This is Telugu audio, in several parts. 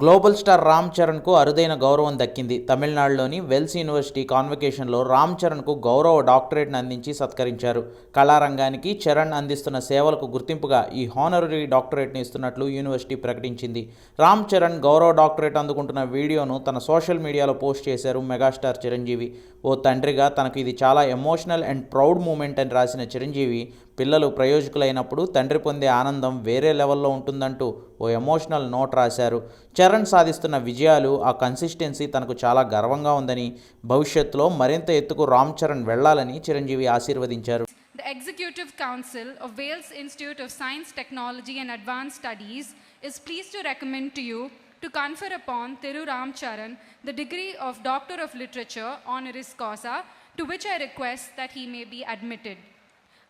గ్లోబల్ స్టార్ రామ్ చరణ్కు అరుదైన గౌరవం దక్కింది. తమిళనాడులోని వెల్స్ యూనివర్సిటీ కాన్వకేషన్లో రామ్ చరణ్కు గౌరవ డాక్టరేట్ను అందించి సత్కరించారు. కళారంగానికి చరణ్ అందిస్తున్న సేవలకు గుర్తింపుగా ఈ హానరరీ డాక్టరేట్ను ఇస్తున్నట్లు యూనివర్సిటీ ప్రకటించింది. రామ్ చరణ్ గౌరవ డాక్టరేట్ అందుకుంటున్న వీడియోను తన సోషల్ మీడియాలో పోస్ట్ చేశారు మెగాస్టార్ చిరంజీవి. ఓ తండ్రిగా తనకు ఇది చాలా ఎమోషనల్ అండ్ ప్రౌడ్ మూమెంట్ అని రాసిన చిరంజీవి పిల్లలు ప్రయోజకులైనప్పుడు తండ్రి పొందే ఆనందం వేరే లెవెల్లో ఉంటుందంటూ ఓ ఎమోషనల్ నోట్ రాశారు చరణ్ సాధిస్తున్న విజయాలు ఆ కన్సిస్టెన్సీ తనకు చాలా గర్వంగా ఉందని భవిష్యత్తులో మరింత ఎత్తుకు రామ్ చరణ్ వెళ్ళాలని చిరంజీవి ఆశీర్వదించారు The Executive Council of Wales Institute of Science, Technology and Advanced Studies is pleased to recommend to you to confer upon Thiru Ram Charan the degree of Doctor of Literature honoris causa, to which I request that he may be admitted.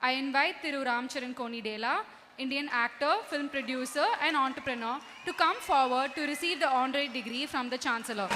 I invite Thiru Ram Charan Konidela, Indian actor, film producer and entrepreneur to come forward to receive the honorary degree from the Chancellor.